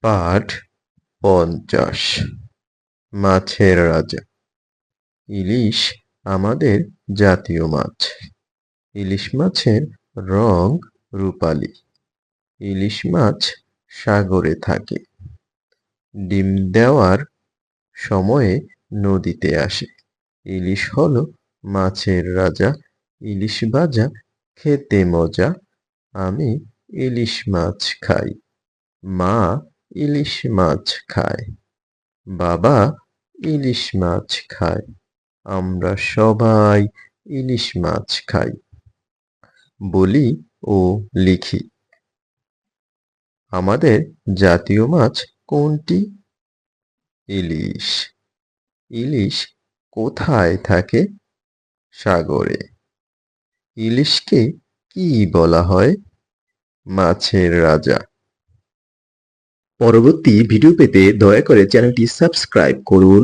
পাঠ পঞ্চাশ। মাছের রাজা। ইলিশ আমাদের জাতীয় মাছ। ইলিশ মাছের রং রূপালি। ইলিশ মাছ সাগরে থাকে। ডিম দেওয়ার সময়ে নদীতে আসে। ইলিশ হল মাছের রাজা। ইলিশ ভাজা খেতে মজা। আমি ইলিশ মাছ খাই। মা ইলিশ মাছ খায় বাবা, ইলিশ মাছ খায়। আমরা সবাই ইলিশ মাছ খাই। বলি ও লিখি। আমাদের জাতীয় মাছ কোনটি? ইলিশ। ইলিশ কোথায় থাকে? সাগরে। ইলিশকে কি বলা হয়? মাছের রাজা। পরবর্তী ভিডিও পেতে দয়া করে চ্যানেলটি সাবস্ক্রাইব করুন।